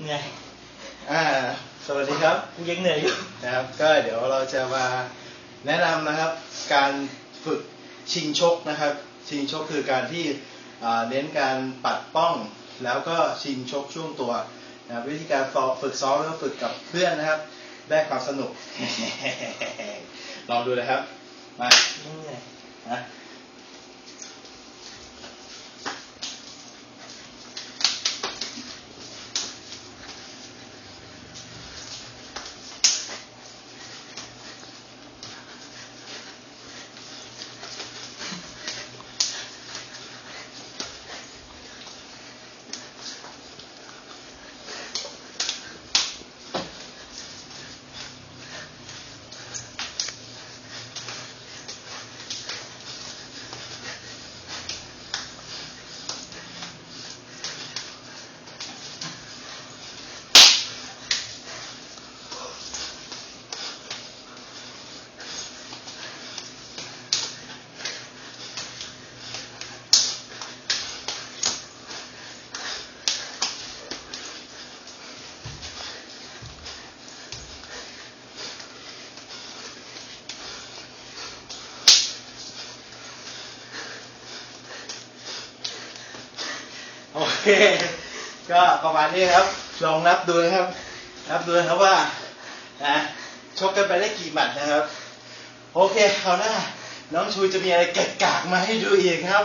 เหนื่อยอ่า สวัสดีครับกูยังเหนื่อยอยู่นะครับ ก็เดี๋ยวเราจะมาแนะนำนะครับ การฝึกชิงชกนะครับ ชิงชกคือการที่อ่าเน้นการปัดป้อง แล้วก็ชิงชกช่วงตัวนะครับวิธีการซ้อมฝึกซ้อมแล้วก็ฝึกกับเพื่อนนะครับ ได้ความสนุก ลองดูนะครับ มายัง เค ก็ประมาณนี้ครับ ลองนับดูนะครับ นับดูนะครับว่านะชกกันไปได้กี่หมัดนะครับ โอเคคราวหน้า น้องชูจะมีอะไรเกะกากมาให้ดูอีกครับ